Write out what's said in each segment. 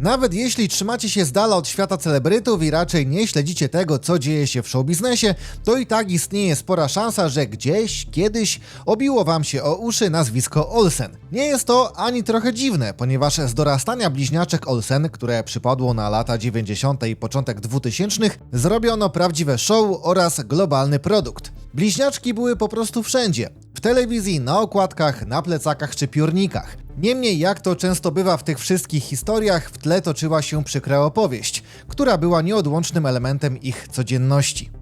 Nawet jeśli trzymacie się z dala od świata celebrytów i raczej nie śledzicie tego, co dzieje się w showbiznesie, to i tak istnieje spora szansa, że gdzieś, kiedyś obiło wam się o uszy nazwisko Olsen. Nie jest to ani trochę dziwne, ponieważ z dorastania bliźniaczek Olsen, które przypadło na lata 90. i początek 2000, zrobiono prawdziwe show oraz globalny produkt. Bliźniaczki były po prostu wszędzie. W telewizji, na okładkach, na plecakach czy piórnikach. Niemniej, jak to często bywa w tych wszystkich historiach, w tle toczyła się przykra opowieść, która była nieodłącznym elementem ich codzienności.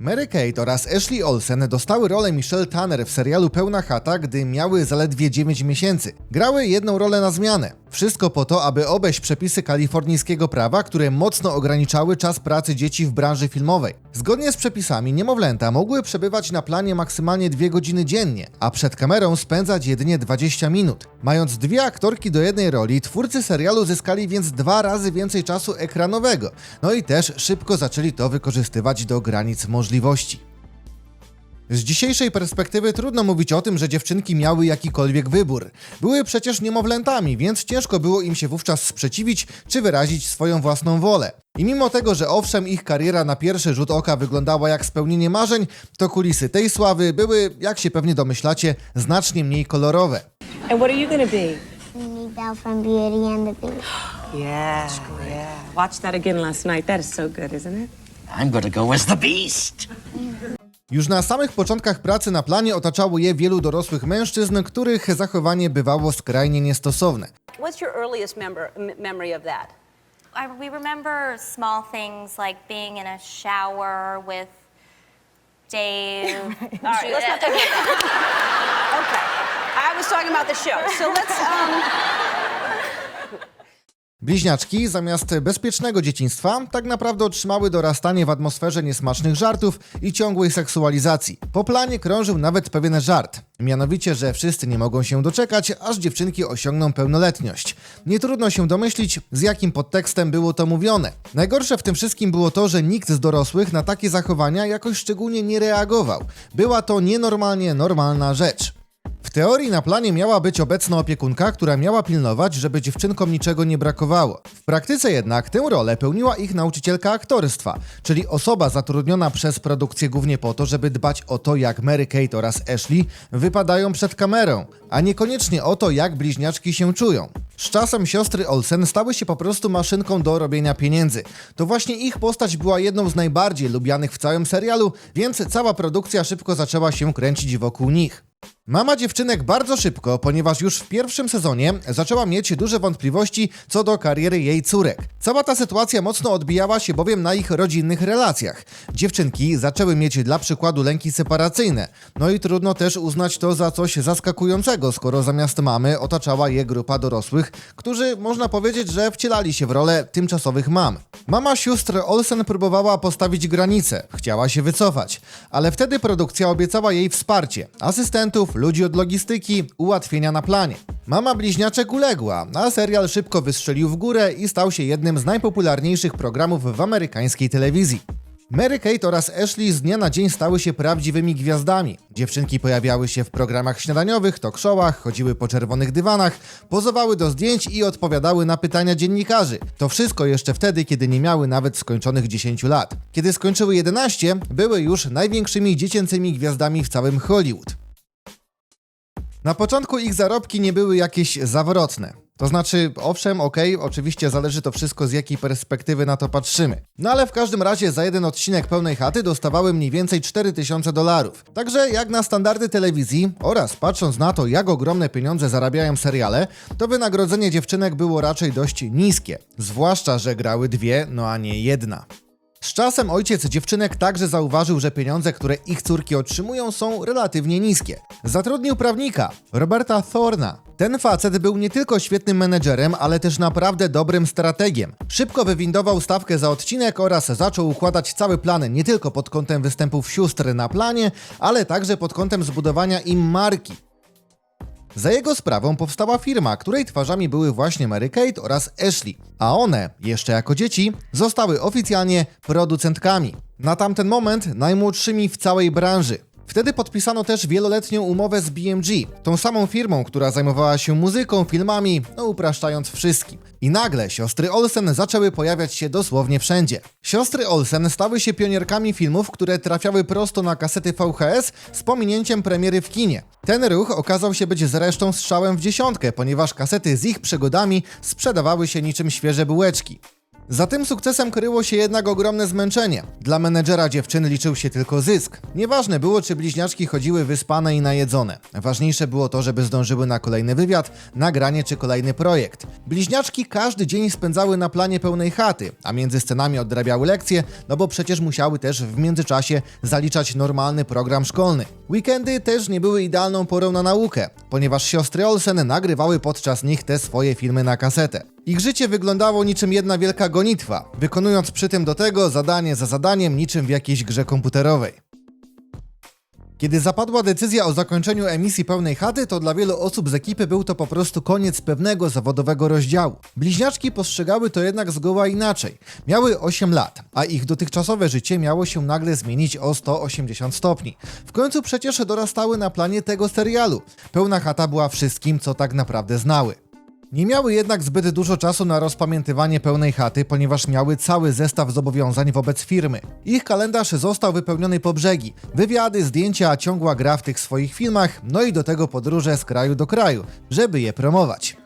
Mary Kate oraz Ashley Olsen dostały rolę Michelle Tanner w serialu Pełna Chata, gdy miały zaledwie 9 miesięcy. Grały jedną rolę na zmianę. Wszystko po to, aby obejść przepisy kalifornijskiego prawa, które mocno ograniczały czas pracy dzieci w branży filmowej. Zgodnie z przepisami niemowlęta mogły przebywać na planie maksymalnie 2 godziny dziennie, a przed kamerą spędzać jedynie 20 minut. Mając dwie aktorki do jednej roli, twórcy serialu zyskali więc dwa razy więcej czasu ekranowego. No i też szybko zaczęli to wykorzystywać do granic możliwości. Z dzisiejszej perspektywy trudno mówić o tym, że dziewczynki miały jakikolwiek wybór. Były przecież niemowlętami, więc ciężko było im się wówczas sprzeciwić czy wyrazić swoją własną wolę. I mimo tego, że owszem ich kariera na pierwszy rzut oka wyglądała jak spełnienie marzeń, to kulisy tej sławy były, jak się pewnie domyślacie, znacznie mniej kolorowe. And what are you to be? Minnie Bell from Beauty and the Beast. Yeah, yeah. Watched that again last night. That is so good, isn't it? I'm to go as the beast. Już na samych początkach pracy na planie otaczało je wielu dorosłych mężczyzn, których zachowanie bywało skrajnie niestosowne. What's your earliest member, memory of that? I, we remember small things like being in a shower with Dave. All right, let's not talk about that. Okay. I was talking about the show. So let's, um, Bliźniaczki, zamiast bezpiecznego dzieciństwa, tak naprawdę otrzymały dorastanie w atmosferze niesmacznych żartów i ciągłej seksualizacji. Po planie krążył nawet pewien żart. Mianowicie, że wszyscy nie mogą się doczekać, aż dziewczynki osiągną pełnoletność. Nie trudno się domyślić, z jakim podtekstem było to mówione. Najgorsze w tym wszystkim było to, że nikt z dorosłych na takie zachowania jakoś szczególnie nie reagował. Była to nienormalnie normalna rzecz. W teorii na planie miała być obecna opiekunka, która miała pilnować, żeby dziewczynkom niczego nie brakowało. W praktyce jednak tę rolę pełniła ich nauczycielka aktorstwa, czyli osoba zatrudniona przez produkcję głównie po to, żeby dbać o to, jak Mary Kate oraz Ashley wypadają przed kamerą, a niekoniecznie o to, jak bliźniaczki się czują. Z czasem siostry Olsen stały się po prostu maszynką do robienia pieniędzy. To właśnie ich postać była jedną z najbardziej lubianych w całym serialu, więc cała produkcja szybko zaczęła się kręcić wokół nich. Mama dziewczynek bardzo szybko, ponieważ już w pierwszym sezonie zaczęła mieć duże wątpliwości co do kariery jej córek. Cała ta sytuacja mocno odbijała się bowiem na ich rodzinnych relacjach. Dziewczynki zaczęły mieć dla przykładu lęki separacyjne. No i trudno też uznać to za coś zaskakującego, skoro zamiast mamy otaczała je grupa dorosłych, którzy można powiedzieć, że wcielali się w rolę tymczasowych mam. Mama sióstr Olsen próbowała postawić granice, chciała się wycofać, ale wtedy produkcja obiecała jej wsparcie, ludzi od logistyki, ułatwienia na planie. Mama bliźniaczek uległa, a serial szybko wystrzelił w górę i stał się jednym z najpopularniejszych programów w amerykańskiej telewizji. Mary Kate oraz Ashley z dnia na dzień stały się prawdziwymi gwiazdami. Dziewczynki pojawiały się w programach śniadaniowych, talk showach, chodziły po czerwonych dywanach, pozowały do zdjęć i odpowiadały na pytania dziennikarzy. To wszystko jeszcze wtedy, kiedy nie miały nawet skończonych 10 lat. Kiedy skończyły 11, były już największymi dziecięcymi gwiazdami w całym Hollywood. Na początku ich zarobki nie były jakieś zawrotne. To znaczy, owszem, okej, oczywiście zależy to wszystko z jakiej perspektywy na to patrzymy. No ale w każdym razie za jeden odcinek pełnej chaty dostawały mniej więcej 4000 dolarów. Także jak na standardy telewizji oraz patrząc na to, jak ogromne pieniądze zarabiają seriale, to wynagrodzenie dziewczynek było raczej dość niskie. Zwłaszcza, że grały dwie, no a nie jedna. Z czasem ojciec dziewczynek także zauważył, że pieniądze, które ich córki otrzymują, są relatywnie niskie. Zatrudnił prawnika, Roberta Thorna. Ten facet był nie tylko świetnym menedżerem, ale też naprawdę dobrym strategiem. Szybko wywindował stawkę za odcinek oraz zaczął układać cały plan nie tylko pod kątem występów sióstr na planie, ale także pod kątem zbudowania im marki. Za jego sprawą powstała firma, której twarzami były właśnie Mary Kate oraz Ashley, a one, jeszcze jako dzieci, zostały oficjalnie producentkami. Na tamten moment najmłodszymi w całej branży. Wtedy podpisano też wieloletnią umowę z BMG, tą samą firmą, która zajmowała się muzyką, filmami, no upraszczając wszystkim. I nagle siostry Olsen zaczęły pojawiać się dosłownie wszędzie. Siostry Olsen stały się pionierkami filmów, które trafiały prosto na kasety VHS z pominięciem premiery w kinie. Ten ruch okazał się być zresztą strzałem w dziesiątkę, ponieważ kasety z ich przygodami sprzedawały się niczym świeże bułeczki. Za tym sukcesem kryło się jednak ogromne zmęczenie. Dla menedżera dziewczyny liczył się tylko zysk. Nieważne było, czy bliźniaczki chodziły wyspane i najedzone. Ważniejsze było to, żeby zdążyły na kolejny wywiad, nagranie czy kolejny projekt. Bliźniaczki każdy dzień spędzały na planie pełnej chaty, a między scenami odrabiały lekcje, no bo przecież musiały też w międzyczasie zaliczać normalny program szkolny. Weekendy też nie były idealną porą na naukę, ponieważ siostry Olsen nagrywały podczas nich te swoje filmy na kasetę. Ich życie wyglądało niczym jedna wielka gonitwa, wykonując przy tym do tego zadanie za zadaniem niczym w jakiejś grze komputerowej. Kiedy zapadła decyzja o zakończeniu emisji pełnej chaty, to dla wielu osób z ekipy był to po prostu koniec pewnego zawodowego rozdziału. Bliźniaczki postrzegały to jednak zgoła inaczej. Miały 8 lat, a ich dotychczasowe życie miało się nagle zmienić o 180 stopni. W końcu przecież dorastały na planie tego serialu. Pełna chata była wszystkim, co tak naprawdę znały. Nie miały jednak zbyt dużo czasu na rozpamiętywanie pełnej chaty, ponieważ miały cały zestaw zobowiązań wobec firmy. Ich kalendarz został wypełniony po brzegi. Wywiady, zdjęcia, ciągła gra w tych swoich filmach, no i do tego podróże z kraju do kraju, żeby je promować.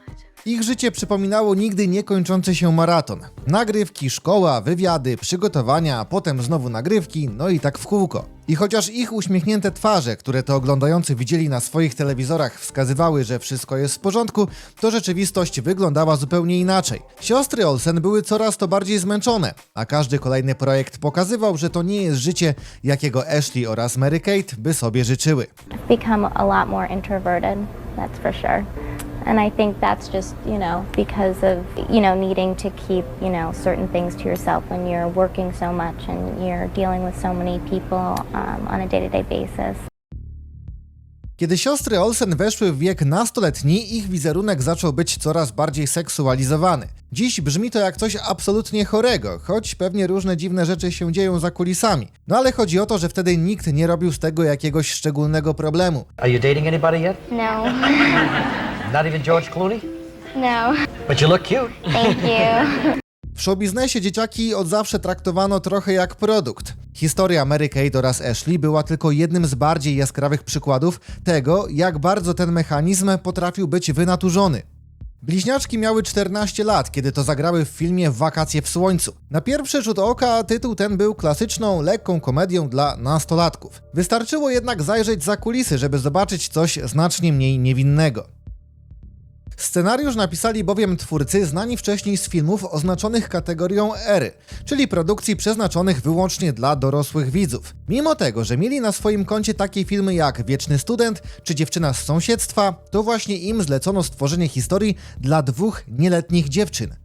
Ich życie przypominało nigdy niekończący się maraton. Nagrywki, szkoła, wywiady, przygotowania, potem znowu nagrywki, no i tak w kółko. I chociaż ich uśmiechnięte twarze, które to oglądający widzieli na swoich telewizorach, wskazywały, że wszystko jest w porządku, to rzeczywistość wyglądała zupełnie inaczej. Siostry Olsen były coraz to bardziej zmęczone, a każdy kolejny projekt pokazywał, że to nie jest życie, jakiego Ashley oraz Mary Kate by sobie życzyły. become a lot more introverted, that's for sure. And I think that's just, you know, because of, you know, needing to keep, you know, certain things to yourself when you're working so much and you're dealing with so many people um, on a day to day basis. Kiedy siostry Olsen weszły w wiek nastoletni, ich wizerunek zaczął być coraz bardziej seksualizowany. Dziś brzmi to jak coś absolutnie chorego, choć pewnie różne dziwne rzeczy się dzieją za kulisami. No ale chodzi o to, że wtedy nikt nie robił z tego jakiegoś szczególnego problemu. Are you dating anybody yet? No. Not even George Clooney? No. But you look cute. Thank you. W showbiznesie dzieciaki od zawsze traktowano trochę jak produkt. Historia Mary Kate oraz Ashley była tylko jednym z bardziej jaskrawych przykładów tego, jak bardzo ten mechanizm potrafił być wynaturzony. Bliźniaczki miały 14 lat, kiedy to zagrały w filmie Wakacje w Słońcu. Na pierwszy rzut oka tytuł ten był klasyczną, lekką komedią dla nastolatków. Wystarczyło jednak zajrzeć za kulisy, żeby zobaczyć coś znacznie mniej niewinnego. Scenariusz napisali bowiem twórcy znani wcześniej z filmów oznaczonych kategorią R, czyli produkcji przeznaczonych wyłącznie dla dorosłych widzów. Mimo tego, że mieli na swoim koncie takie filmy jak Wieczny Student czy Dziewczyna z sąsiedztwa, to właśnie im zlecono stworzenie historii dla dwóch nieletnich dziewczyn.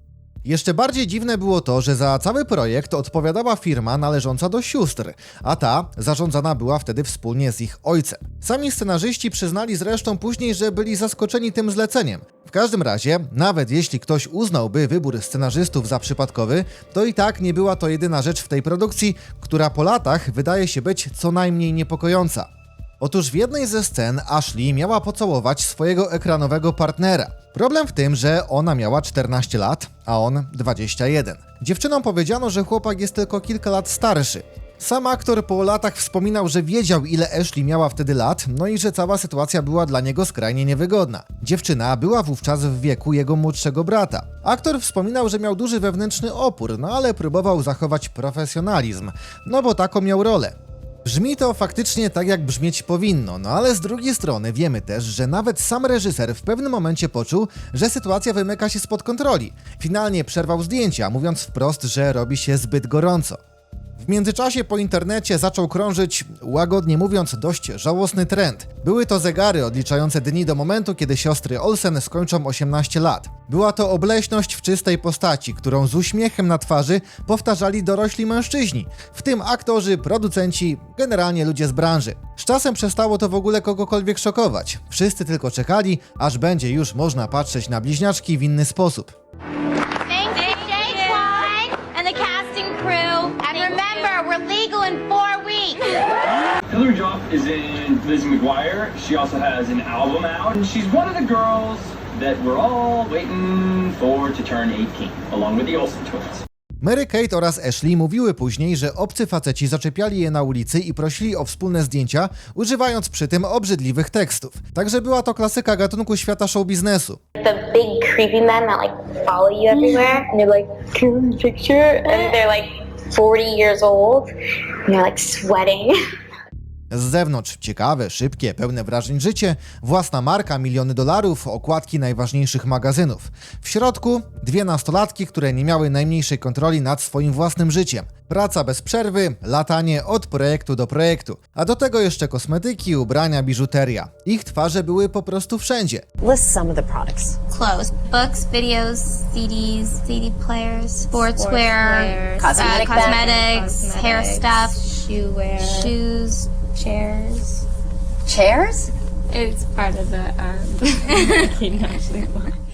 Jeszcze bardziej dziwne było to, że za cały projekt odpowiadała firma należąca do sióstr, a ta zarządzana była wtedy wspólnie z ich ojcem. Sami scenarzyści przyznali zresztą później, że byli zaskoczeni tym zleceniem. W każdym razie, nawet jeśli ktoś uznałby wybór scenarzystów za przypadkowy, to i tak nie była to jedyna rzecz w tej produkcji, która po latach wydaje się być co najmniej niepokojąca. Otóż w jednej ze scen Ashley miała pocałować swojego ekranowego partnera. Problem w tym, że ona miała 14 lat, a on 21. Dziewczynom powiedziano, że chłopak jest tylko kilka lat starszy. Sam aktor po latach wspominał, że wiedział ile Ashley miała wtedy lat, no i że cała sytuacja była dla niego skrajnie niewygodna. Dziewczyna była wówczas w wieku jego młodszego brata. Aktor wspominał, że miał duży wewnętrzny opór, no ale próbował zachować profesjonalizm, no bo taką miał rolę. Brzmi to faktycznie tak, jak brzmieć powinno, no ale z drugiej strony wiemy też, że nawet sam reżyser w pewnym momencie poczuł, że sytuacja wymyka się spod kontroli. Finalnie przerwał zdjęcia, mówiąc wprost, że robi się zbyt gorąco. W międzyczasie po internecie zaczął krążyć, łagodnie mówiąc, dość żałosny trend. Były to zegary odliczające dni do momentu, kiedy siostry Olsen skończą 18 lat. Była to obleśność w czystej postaci, którą z uśmiechem na twarzy powtarzali dorośli mężczyźni, w tym aktorzy, producenci, generalnie ludzie z branży. Z czasem przestało to w ogóle kogokolwiek szokować. Wszyscy tylko czekali, aż będzie już można patrzeć na bliźniaczki w inny sposób. Hillary Duff is in Lizzie McGuire. She also has an album out. And she's one of the girls that we're all waiting for to turn 18, along with the Olsen twins. Mary Kate oraz Ashley mówiły później, że obcy faceci zaczepiali je na ulicy i prosili o wspólne zdjęcia, używając przy tym obrzydliwych tekstów. Także była to klasyka gatunku świata show biznesu. The big creepy men that like follow you everywhere, and they're like, "Can we have a picture?" And they're like 40 years old, and they're like sweating. Z zewnątrz ciekawe, szybkie, pełne wrażeń życie, własna marka, miliony dolarów, okładki najważniejszych magazynów. W środku dwie nastolatki, które nie miały najmniejszej kontroli nad swoim własnym życiem. Praca bez przerwy, latanie od projektu do projektu. A do tego jeszcze kosmetyki, ubrania, biżuteria. Ich twarze były po prostu wszędzie. List some of the products. Clothes, books, videos, CDs, CD players, sportswear, uh, Cosmetic cosmetics, hair stuff, shoe wear, shoes, chairs. Chairs? It's part of the um,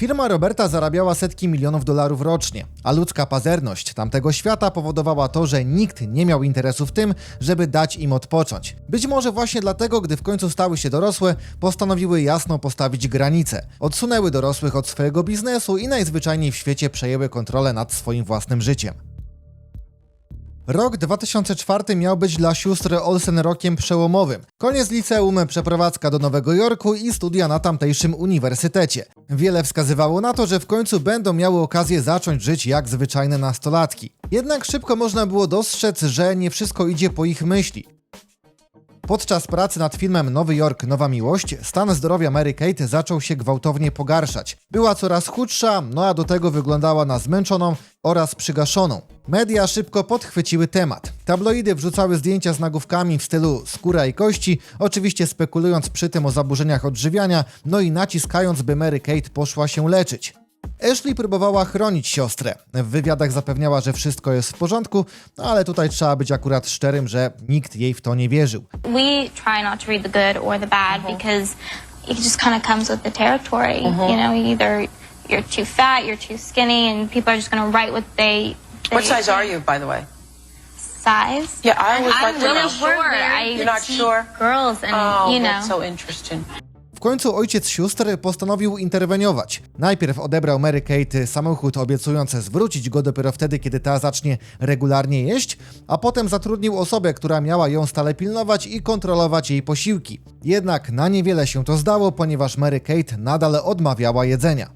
Firma Roberta zarabiała setki milionów dolarów rocznie, a ludzka pazerność tamtego świata powodowała to, że nikt nie miał interesu w tym, żeby dać im odpocząć. Być może właśnie dlatego, gdy w końcu stały się dorosłe, postanowiły jasno postawić granice. Odsunęły dorosłych od swojego biznesu i najzwyczajniej w świecie przejęły kontrolę nad swoim własnym życiem. Rok 2004 miał być dla sióstr Olsen rokiem przełomowym. Koniec liceum, przeprowadzka do Nowego Jorku i studia na tamtejszym uniwersytecie. Wiele wskazywało na to, że w końcu będą miały okazję zacząć żyć jak zwyczajne nastolatki. Jednak szybko można było dostrzec, że nie wszystko idzie po ich myśli. Podczas pracy nad filmem Nowy Jork Nowa Miłość stan zdrowia Mary Kate zaczął się gwałtownie pogarszać. Była coraz chudsza, no a do tego wyglądała na zmęczoną oraz przygaszoną. Media szybko podchwyciły temat. Tabloidy wrzucały zdjęcia z nagłówkami w stylu skóra i kości, oczywiście spekulując przy tym o zaburzeniach odżywiania, no i naciskając, by Mary Kate poszła się leczyć. Ashley próbowała chronić siostrę. W wywiadach zapewniała, że wszystko jest w porządku, no ale tutaj trzeba być akurat szczerym, że nikt jej w to nie wierzył. We try not to read the good or the bad because it just kind of comes with the territory. You know, either you're too fat, you're too skinny, and people are just going to write what they. What they- size are you, by the way? Size? Yeah, I always I'm like to really know. short. I You're not see sure? girls, and Oh, you know. that's so interesting. W końcu ojciec sióstr postanowił interweniować. Najpierw odebrał Mary Kate samochód, obiecując zwrócić go dopiero wtedy, kiedy ta zacznie regularnie jeść, a potem zatrudnił osobę, która miała ją stale pilnować i kontrolować jej posiłki. Jednak na niewiele się to zdało, ponieważ Mary Kate nadal odmawiała jedzenia.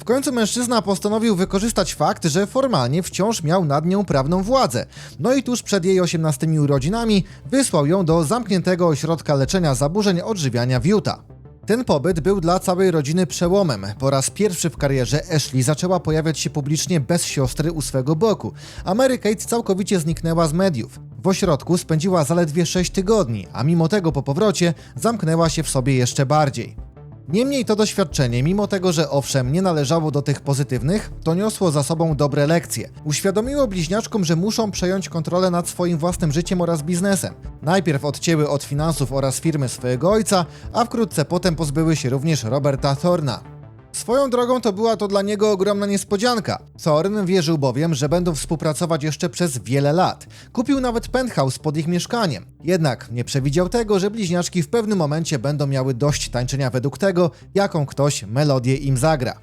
W końcu mężczyzna postanowił wykorzystać fakt, że formalnie wciąż miał nad nią prawną władzę. No i tuż przed jej 18 urodzinami wysłał ją do zamkniętego ośrodka leczenia zaburzeń odżywiania w Utah. Ten pobyt był dla całej rodziny przełomem. Po raz pierwszy w karierze Ashley zaczęła pojawiać się publicznie bez siostry u swego boku, a Mary Kate całkowicie zniknęła z mediów. W ośrodku spędziła zaledwie 6 tygodni, a mimo tego po powrocie zamknęła się w sobie jeszcze bardziej. Niemniej to doświadczenie, mimo tego, że owszem nie należało do tych pozytywnych, to niosło za sobą dobre lekcje. Uświadomiło bliźniaczkom, że muszą przejąć kontrolę nad swoim własnym życiem oraz biznesem. Najpierw odcięły od finansów oraz firmy swojego ojca, a wkrótce potem pozbyły się również Roberta Thorna. Swoją drogą to była to dla niego ogromna niespodzianka. Thorn wierzył bowiem, że będą współpracować jeszcze przez wiele lat. Kupił nawet penthouse pod ich mieszkaniem. Jednak nie przewidział tego, że bliźniaczki w pewnym momencie będą miały dość tańczenia według tego, jaką ktoś melodię im zagra.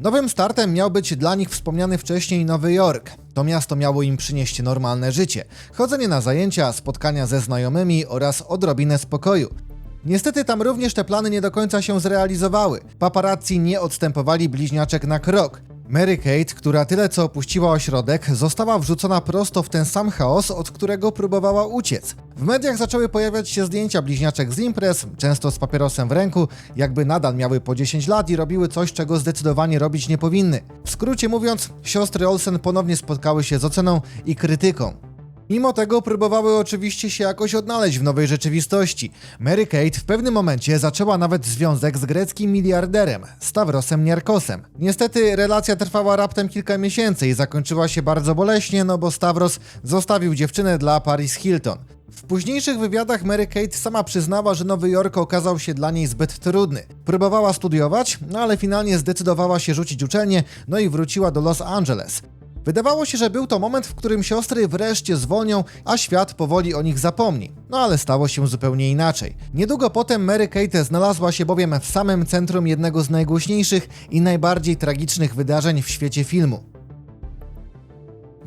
Nowym startem miał być dla nich wspomniany wcześniej Nowy Jork. To miasto miało im przynieść normalne życie, chodzenie na zajęcia, spotkania ze znajomymi oraz odrobinę spokoju. Niestety tam również te plany nie do końca się zrealizowały. Paparazzi nie odstępowali bliźniaczek na krok. Mary Kate, która tyle co opuściła ośrodek, została wrzucona prosto w ten sam chaos, od którego próbowała uciec. W mediach zaczęły pojawiać się zdjęcia bliźniaczek z imprez, często z papierosem w ręku, jakby nadal miały po 10 lat i robiły coś, czego zdecydowanie robić nie powinny. W skrócie mówiąc, siostry Olsen ponownie spotkały się z oceną i krytyką. Mimo tego próbowały oczywiście się jakoś odnaleźć w nowej rzeczywistości. Mary Kate w pewnym momencie zaczęła nawet związek z greckim miliarderem, Stavrosem Niarkosem. Niestety relacja trwała raptem kilka miesięcy i zakończyła się bardzo boleśnie, no bo Stavros zostawił dziewczynę dla Paris Hilton. W późniejszych wywiadach Mary Kate sama przyznała, że Nowy Jork okazał się dla niej zbyt trudny. Próbowała studiować, no ale finalnie zdecydowała się rzucić uczelnię, no i wróciła do Los Angeles. Wydawało się, że był to moment, w którym siostry wreszcie zwolnią, a świat powoli o nich zapomni. No ale stało się zupełnie inaczej. Niedługo potem Mary Kate znalazła się bowiem w samym centrum jednego z najgłośniejszych i najbardziej tragicznych wydarzeń w świecie filmu.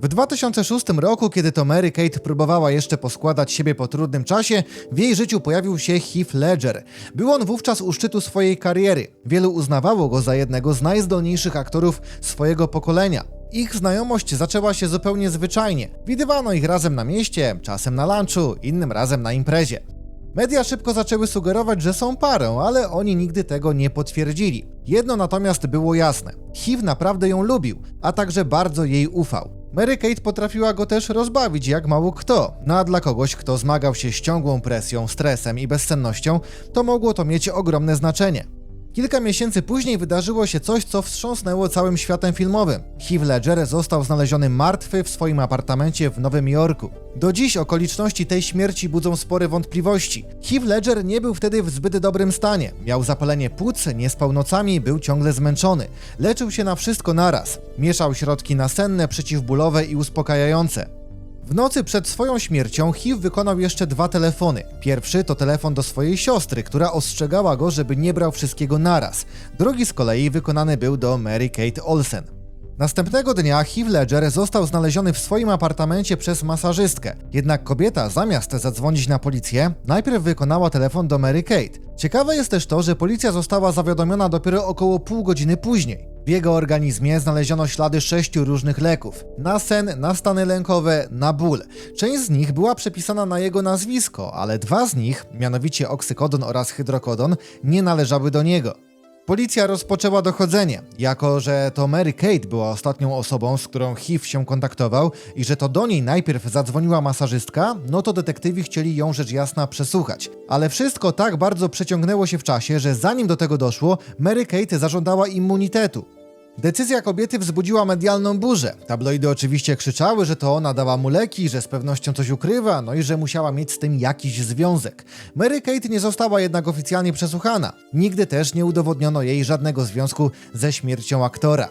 W 2006 roku, kiedy to Mary Kate próbowała jeszcze poskładać siebie po trudnym czasie, w jej życiu pojawił się Heath Ledger. Był on wówczas u szczytu swojej kariery. Wielu uznawało go za jednego z najzdolniejszych aktorów swojego pokolenia. Ich znajomość zaczęła się zupełnie zwyczajnie. Widywano ich razem na mieście, czasem na lunchu, innym razem na imprezie. Media szybko zaczęły sugerować, że są parą, ale oni nigdy tego nie potwierdzili. Jedno natomiast było jasne: Hiv naprawdę ją lubił, a także bardzo jej ufał. Mary Kate potrafiła go też rozbawić jak mało kto, no a dla kogoś, kto zmagał się z ciągłą presją, stresem i bezsennością, to mogło to mieć ogromne znaczenie. Kilka miesięcy później wydarzyło się coś, co wstrząsnęło całym światem filmowym. Heath Ledger został znaleziony martwy w swoim apartamencie w Nowym Jorku. Do dziś okoliczności tej śmierci budzą spore wątpliwości. Heath Ledger nie był wtedy w zbyt dobrym stanie. Miał zapalenie płuc, nie spał nocami, był ciągle zmęczony. Leczył się na wszystko naraz. Mieszał środki nasenne, przeciwbólowe i uspokajające. W nocy przed swoją śmiercią Hiv wykonał jeszcze dwa telefony. Pierwszy to telefon do swojej siostry, która ostrzegała go, żeby nie brał wszystkiego naraz. Drugi z kolei wykonany był do Mary Kate Olsen. Następnego dnia Heath Ledger został znaleziony w swoim apartamencie przez masażystkę. Jednak kobieta, zamiast zadzwonić na policję, najpierw wykonała telefon do Mary Kate. Ciekawe jest też to, że policja została zawiadomiona dopiero około pół godziny później. W jego organizmie znaleziono ślady sześciu różnych leków. Na sen, na stany lękowe, na ból. Część z nich była przepisana na jego nazwisko, ale dwa z nich, mianowicie oksykodon oraz hydrokodon, nie należały do niego. Policja rozpoczęła dochodzenie. Jako, że to Mary Kate była ostatnią osobą, z którą HIV się kontaktował i że to do niej najpierw zadzwoniła masażystka, no to detektywi chcieli ją rzecz jasna przesłuchać. Ale wszystko tak bardzo przeciągnęło się w czasie, że zanim do tego doszło, Mary Kate zażądała immunitetu. Decyzja kobiety wzbudziła medialną burzę. Tabloidy oczywiście krzyczały, że to ona dała mu leki, że z pewnością coś ukrywa, no i że musiała mieć z tym jakiś związek. Mary Kate nie została jednak oficjalnie przesłuchana. Nigdy też nie udowodniono jej żadnego związku ze śmiercią aktora.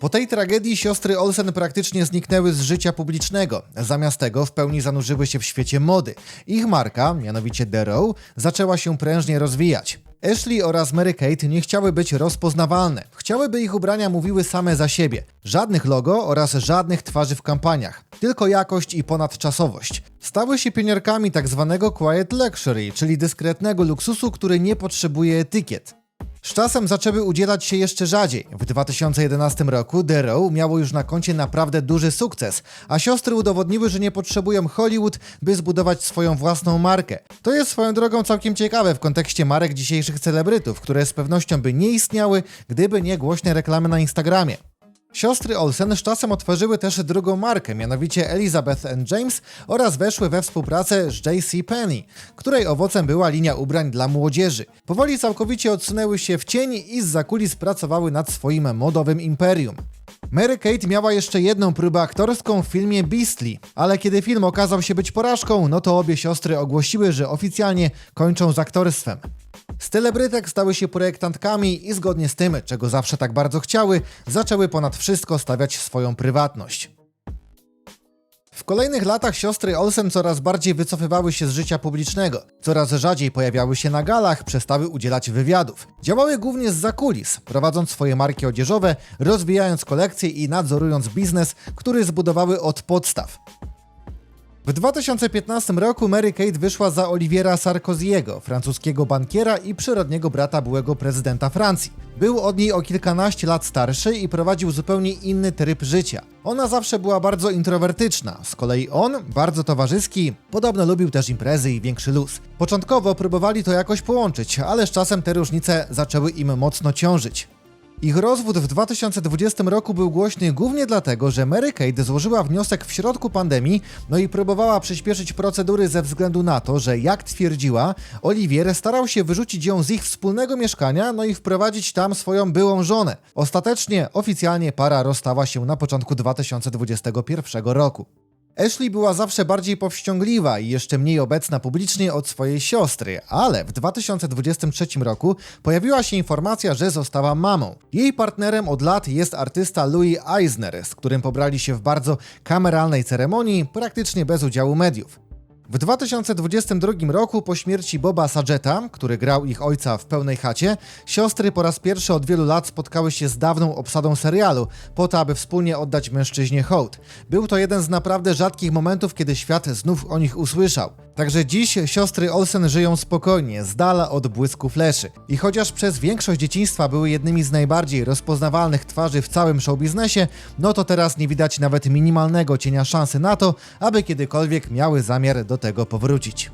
Po tej tragedii siostry Olsen praktycznie zniknęły z życia publicznego. Zamiast tego w pełni zanurzyły się w świecie mody. Ich marka, mianowicie The Row, zaczęła się prężnie rozwijać. Ashley oraz Mary Kate nie chciały być rozpoznawalne. Chciały, by ich ubrania mówiły same za siebie. Żadnych logo oraz żadnych twarzy w kampaniach. Tylko jakość i ponadczasowość. Stały się pionierkami tak zwanego quiet luxury, czyli dyskretnego luksusu, który nie potrzebuje etykiet. Z czasem zaczęły udzielać się jeszcze rzadziej. W 2011 roku The Row miało już na koncie naprawdę duży sukces, a siostry udowodniły, że nie potrzebują Hollywood, by zbudować swoją własną markę. To jest swoją drogą całkiem ciekawe w kontekście marek dzisiejszych celebrytów, które z pewnością by nie istniały, gdyby nie głośne reklamy na Instagramie. Siostry Olsen z czasem otworzyły też drugą markę, mianowicie Elizabeth and James oraz weszły we współpracę z J.C. Penney, której owocem była linia ubrań dla młodzieży. Powoli całkowicie odsunęły się w cień i z kulis pracowały nad swoim modowym imperium. Mary Kate miała jeszcze jedną próbę aktorską w filmie Beastly, ale kiedy film okazał się być porażką, no to obie siostry ogłosiły, że oficjalnie kończą z aktorstwem. Z celebrytek stały się projektantkami i zgodnie z tym, czego zawsze tak bardzo chciały, zaczęły ponad wszystko stawiać swoją prywatność. W kolejnych latach siostry Olsen coraz bardziej wycofywały się z życia publicznego, coraz rzadziej pojawiały się na galach, przestały udzielać wywiadów. Działały głównie z zakulis, prowadząc swoje marki odzieżowe, rozwijając kolekcje i nadzorując biznes, który zbudowały od podstaw. W 2015 roku Mary Kate wyszła za Oliviera Sarkozy'ego, francuskiego bankiera i przyrodniego brata byłego prezydenta Francji. Był od niej o kilkanaście lat starszy i prowadził zupełnie inny tryb życia. Ona zawsze była bardzo introwertyczna, z kolei on bardzo towarzyski, podobno lubił też imprezy i większy luz. Początkowo próbowali to jakoś połączyć, ale z czasem te różnice zaczęły im mocno ciążyć. Ich rozwód w 2020 roku był głośny głównie dlatego, że Mary Kate złożyła wniosek w środku pandemii, no i próbowała przyspieszyć procedury ze względu na to, że jak twierdziła, Olivier starał się wyrzucić ją z ich wspólnego mieszkania, no i wprowadzić tam swoją byłą żonę. Ostatecznie, oficjalnie para rozstała się na początku 2021 roku. Ashley była zawsze bardziej powściągliwa i jeszcze mniej obecna publicznie od swojej siostry, ale w 2023 roku pojawiła się informacja, że została mamą. Jej partnerem od lat jest artysta Louis Eisner, z którym pobrali się w bardzo kameralnej ceremonii, praktycznie bez udziału mediów. W 2022 roku po śmierci Boba Sagetta, który grał ich ojca w pełnej chacie, siostry po raz pierwszy od wielu lat spotkały się z dawną obsadą serialu, po to, aby wspólnie oddać mężczyźnie hołd. Był to jeden z naprawdę rzadkich momentów, kiedy świat znów o nich usłyszał. Także dziś siostry Olsen żyją spokojnie, z dala od błysku fleszy. I chociaż przez większość dzieciństwa były jednymi z najbardziej rozpoznawalnych twarzy w całym showbiznesie, no to teraz nie widać nawet minimalnego cienia szansy na to, aby kiedykolwiek miały zamiar do tego powrócić.